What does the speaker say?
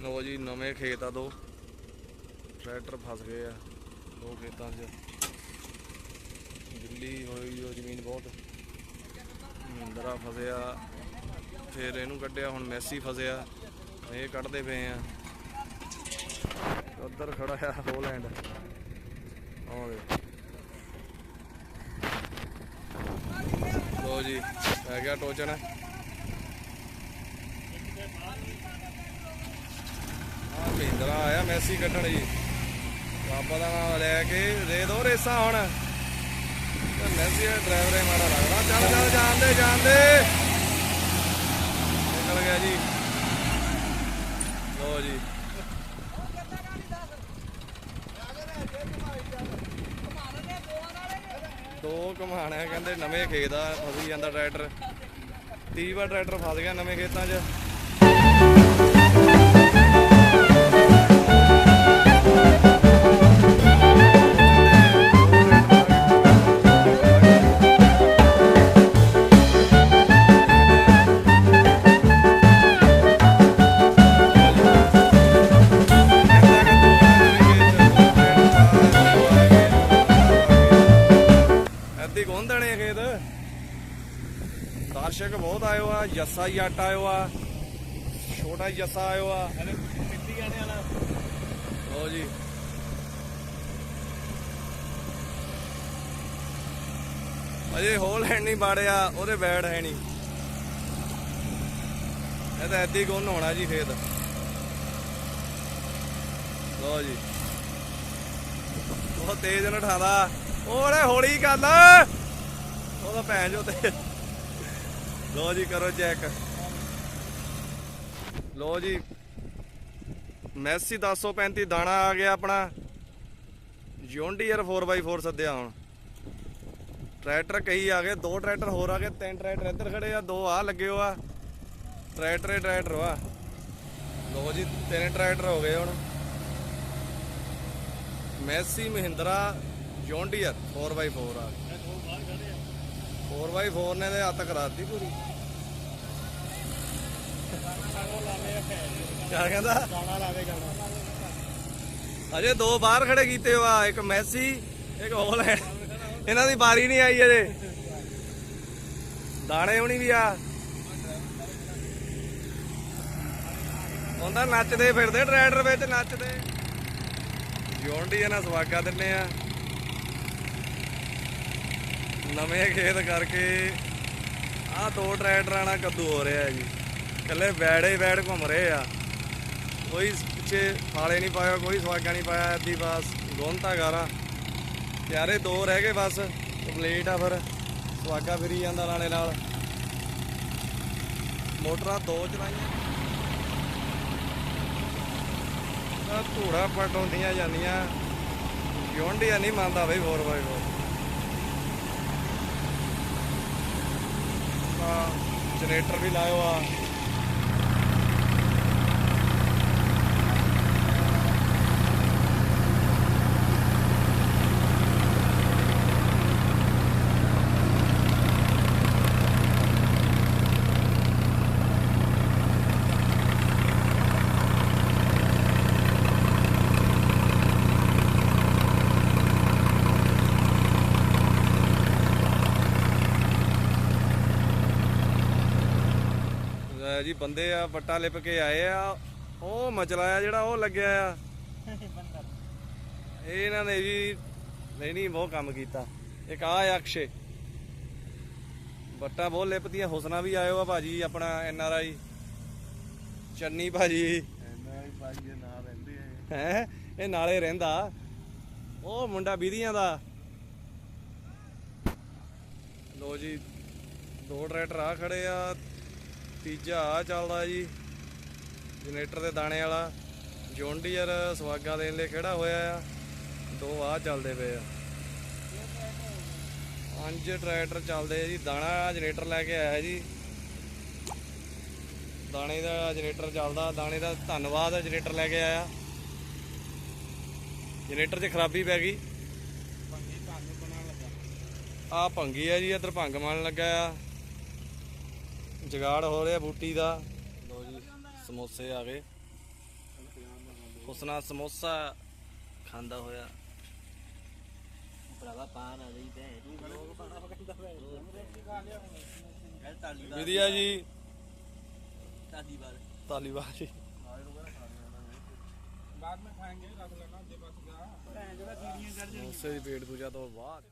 ਲੋ ਜੀ, ਨਵੇਂ ਖੇਤ ਆ ਦੋ। ਟਰੈਕਟਰ ਫਸ ਗਏ ਆ ਦੋ ਖੇਤਾਂ 'ਚ। ਗਿੱਲੀ ਹੋਈ ਉਹ ਜ਼ਮੀਨ ਬਹੁਤ। ਮਹਿੰਦਰਾ ਫਸਿਆ। ਫਿਰ ਇਹਨੂੰ ਕੱਢਿਆ, ਹੁਣ ਮੈਸੀ ਫਸਿਆ। ਇਹ ਕੱਢਦੇ ਪਏ ਆ। ਉੱਧਰ ਖੜਾ ਆ ਹੋਲੈਂਡ ਆਹ ਦੇ ਲੋ ਜੀ, ਪੈ ਗਿਆ ਟੋਚਨ ਮਹਿੰਦਰਾ ਆਇਆ, ਮੈਸੀ ਕੱਢਣ ਜੀ ਬਾਬਾ ਦਾ ਨਾਮ ਲੈ ਕੇ ਦੇ ਦੋ ਰੇਸਾਂ ਹੁਣ। ਮੈਸੀ ਦਾ ਡਰਾਈਵਰ ਹੀ ਮਾੜਾ ਲੱਗਦਾ। ਚੱਲ ਚੱਲ ਜਾਂਦੇ ਜਾਂਦੇ ਨਿਕਲ ਗਿਆ ਜੀ। ਲੋ ਜੀ। ਦੋ ਕਮਾਣਾ ਕਹਿੰਦੇ ਨਵੇਂ ਖੇਤ ਆ, ਫਸੀ ਜਾਂਦਾ ਟਰੈਕਟਰ। 30 ਵਾਰ ਟਰੈਕਟਰ ਫਸ ਗਿਆ ਨਵੇਂ ਖੇਤਾਂ 'ਚ। ਐਦੀ ਕੌਣ ਦੇਣੇ ਆ ਖੇਤ। ਦਰਸ਼ਕ ਬਹੁਤ ਆਇਓ ਆ ਜੱਸਾ ਜੱਟ ਆਇਓ ਆ ਛੋਟਾ ਜੱਸਾ ਆਇਓ ਆ। ਮਿੱਟੀ ਗਾਣੇ ਵਾਲਾ। ਲੋ ਜੀ। ਅਜੇ ਹੋਲ ਹੈ ਨਹੀਂ ਬਾੜਿਆ ਉਹਦੇ ਬੈਡ ਹੈ ਨਹੀਂ। ਇਹ ਤਾਂ ਐਦੀ ਕੌਣ ਹੋਣਾ ਜੀ ਖੇਤ। ਲੋ ਜੀ। ਉਹ ਤੇਜ਼ ਨੂੰ ਉਠਾਦਾ ਓਰੇ ਹੌਲੀ ਕਰ ਉਹਦਾ ਭੈਣ ਜੋ ਤੇ ਲੋ ਜੀ ਕਰੋ ਚੈੱਕ। ਲੋ ਜੀ, ਮੈਸੀ 1035 ਦਾਣਾ ਆ ਗਿਆ ਆਪਣਾ। ਜੌਂਡੀਅਰ 4x4 ਸੱਦਿਆ ਹੁਣ। ਟਰੈਕਟਰ ਕਈ ਆ ਗਏ, ਦੋ ਟਰੈਕਟਰ ਹੋਰ ਆ ਗਏ, ਤਿੰਨ ਟਰੈਕਟਰ ਇੱਧਰ ਖੜੇ ਆ, ਦੋ ਆ ਲੱਗੇ ਹੋ ਆ ਟਰੈਕਟਰ ਟਰੈਕਟਰ ਵਾ। ਲੋ ਜੀ, ਤਿੰਨ ਟਰੈਕਟਰ ਹੋ ਗਏ ਹੁਣ। ਮੈਸੀ ਮਹਿੰਦਰਾ ਜੌਂਡੀਅਰ 4x4 ਆ 4x4 ਨੇ ਤੇ ਹੱਥ ਕਰਾਤੀ ਪੂਰੀ। ਕਿਆ ਕਹਿੰਦਾ? ਅਜੇ ਦੋ ਬਾਹਰ ਖੜੇ ਕੀਤੇ ਹੋ ਇੱਕ ਮੈਸੀ, ਇੱਕ ਹੋਲ ਹੈ ਇਹਨਾਂ ਦੀ ਬਾਰੀ ਨਹੀਂ ਆਈ ਅਜੇ। ਦਾਣੇ ਹੋਣੀ ਵੀ ਆ। ਹੁੰਦਾ ਨੱਚਦੇ ਫਿਰਦੇ, ਟਰੈਕਟਰ ਵਿੱਚ ਨੱਚਦੇ। ਜੌਂਡੀ ਇਹਨਾਂ ਸਵਾਗਾ ਦਿੰਨੇ ਆ। ਨਵੇਂ ਖੇਤ ਕਰਕੇ ਆ ਦੋ ਟਰੈਕਟਰਾਂ ਨਾਲ ਕੱਦੂ ਹੋ ਰਿਹਾ ਹੈ ਜੀ ਕੱਲੇ ਬੈੜੇ ਬੈੜ ਘੁੰਮ ਰਹੇ ਆ। ਕੋਈ ਪਿੱਛੇ ਫਾਲੇ ਨਹੀਂ ਪਾਇਆ, ਕੋਈ ਸਵਾਗਾ ਨਹੀਂ ਪਾਇਆ ਐਦੀ ਬਸ ਗੋਨਤਾ ਗਾਰਾ ਯਾਰੇ ਦੋ ਰਹਿ ਗਏ ਬਸ ਕੰਪਲੀਟ ਆ ਫਿਰ। ਸਵਾਗਾ ਫਿਰੀ ਜਾਂਦਾ ਨਾਲੇ ਨਾਲ। ਮੋਟਰਾਂ ਦੋ ਚਲਾਈਆਂ। ਤਾਂ ਧੂੜਾ ਪਟਾਉਂਦੀਆਂ ਜਾਂਦੀਆਂ। ਯੋਂਡੀਆ ਨਹੀਂ ਮੰਨਦਾ ਬਈ 4x4 ਤਾਂ ਜਨਰੇਟਰ ਵੀ ਲਾਇਓ ਆ। ਲੈ ਜੀ ਬੰਦੇ ਆ ਵੱਟਾ ਲਿਪ ਕੇ ਆਏ ਆ। ਉਹ ਮਚਲਾ ਆ ਜਿਹੜਾ ਉਹ ਲੱਗਿਆ ਆ। ਇਹ ਇਹਨਾਂ ਨੇ ਜੀ ਨਹੀਂ ਨਹੀਂ ਬਹੁਤ ਕੰਮ ਕੀਤਾ। ਇੱਕ ਆ ਆ ਅਕਸ਼ੇ। ਵੱਟਾ ਬਹੁਤ ਲਿਪਦੀਆਂ ਹੁਸਨਾ ਵੀ ਆਇਓ ਆ ਭਾਜੀ ਆਪਣਾ ਐਨ ਆਰ ਆਈ। ਚੰਨੀ ਭਾਜੀ। ਇਹਨਾਂ ਹੀ ਭਾਈ ਦੇ ਨਾਂ ਰਹਿੰਦੇ ਆ ਹੈ? ਇਹ ਨਾਲੇ ਰਹਿੰਦਾ। ਉਹ ਮੁੰਡਾ ਬੀਦੀਆਂ ਦਾ। ਲੋ ਜੀ ਦੋ ਟਰੈਕਟਰ ਆ ਖੜੇ ਆ। ਤੀਜਾ ਆ ਚੱਲਦਾ ਜੀ। ਜਨਰੇਟਰ ਦੇ ਦਾਣੇ ਵਾਲਾ। ਜੌਂਡੀਅਰ ਸਵਾਗਾ ਦੇਣ ਲਈ ਖੜਾ ਹੋਇਆ ਆ। ਦੋ ਆ ਚੱਲਦੇ ਪਏ ਆ। ਪੰਜ ਟਰੈਕਟਰ ਚੱਲਦੇ ਆ ਜੀ। ਦਾਣਾ ਜਨਰੇਟਰ ਲੈ ਕੇ ਆਇਆ ਜੀ। ਦਾਣੇ ਦਾ ਜਨਰੇਟਰ ਚੱਲਦਾ। ਦਾਣੇ ਦਾ ਧੰਨਵਾਦ ਜਨਰੇਟਰ ਲੈ ਕੇ ਆਇਆ। ਜਨਰੇਟਰ 'ਚ ਖਰਾਬੀ ਪੈ ਗਈ। ਆ ਭੰਗੀ ਆ ਜੀ। ਇੱਧਰ ਭੰਗ ਮਨ ਲੱਗਾ ਆ। ਜਗਾੜ ਹੋ ਰਿਹਾ ਬੂਟੀ ਦਾ। ਲੋ ਜੀ ਸਮੋਸੇ ਆ ਗਏ। ਹੁਸਨਾ ਸਮੋਸਾ ਖਾਂਦਾ ਹੋਇਆ। ਭਰਾਵਾ ਪਾਣ ਆ ਗਈ ਤੇ ਵਿਦਿਆ ਜੀ। ਤਾਲੀਵਾਲ ਤਾਲੀਵਾਲ ਜੀ। ਬਾਅਦ ਵਿੱਚ ਖਾਣਗੇ ਰੱਖ ਲੈਣਾ ਜੇ ਬਚ ਗਿਆ ਭੈਣ ਪੇਟ ਪੂਜਾ ਤੋਂ ਬਾਅਦ।